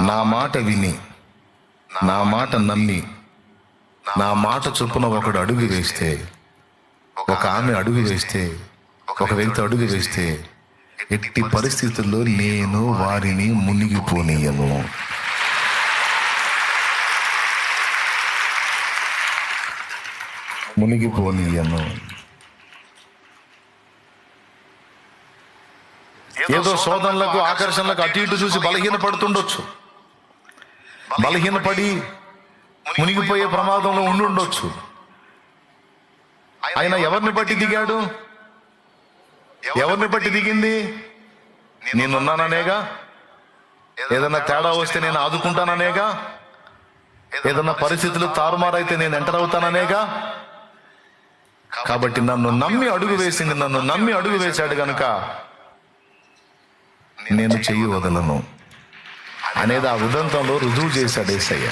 నా మాట విని నా మాట నమ్మి నా మాట చొప్పున ఒకడు అడుగు వేస్తే ఒక ఆమె అడుగు వేస్తే ఒక వ్యక్తి అడుగు వేస్తే ఎట్టి పరిస్థితుల్లో నేను వారిని మునిగిపోనీయను. మునిగిపోనీయను. ఏదో శోధనలకు ఆకర్షణలకు అటు ఇటు చూసి బలహీన పడుతుండొచ్చు బలహీనపడి మునిగిపోయే ప్రమాదంలో ఉండి ఉండొచ్చు. ఆయన ఎవరిని బట్టి దిగాడు? ఎవరిని బట్టి దిగింది? నేనున్నాననేగా ఏదన్నా తేడా వస్తే నేను ఆదుకుంటాననేగా? ఏదన్నా పరిస్థితులు తారుమారైతే నేను ఎంటర్ అవుతాననేగా? కాబట్టి నన్ను నమ్మి అడుగు వేసింది నన్ను నమ్మి అడుగు వేశాడు గనుక నేను చెయ్యి వదలను అనేది ఆ ఉదంతంలో రుజువు చేశాడు ఏసయ్య.